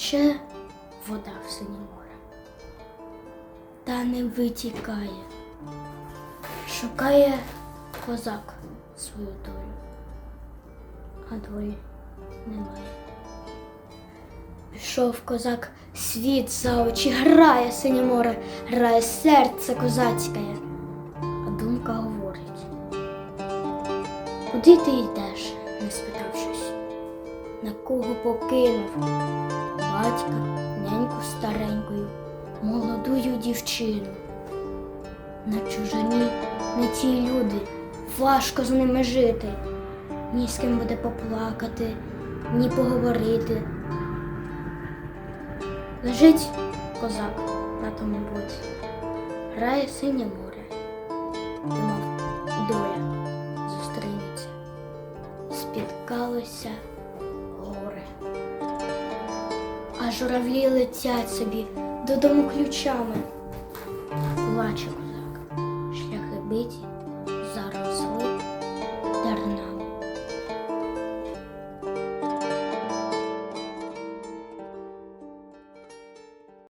Тече вода в синє море, та не витікає. Шукає козак свою долю, а долі немає. Пішов козак світ за очі, грає синє море, грає серце козацьке, а думка говорить. Куди ти йдеш, не спитавшись, на кого покинув? Батька, няньку старенькою, молодую дівчину. На чужині не ті люди, важко з ними жити. Ні з ким буде поплакати, ні поговорити. Лежить козак на тому боці, грає синє море, думав, доля зустрінеться, спіткалося А журавлі летять собі додому ключами. Плаче козак, шляхи биті,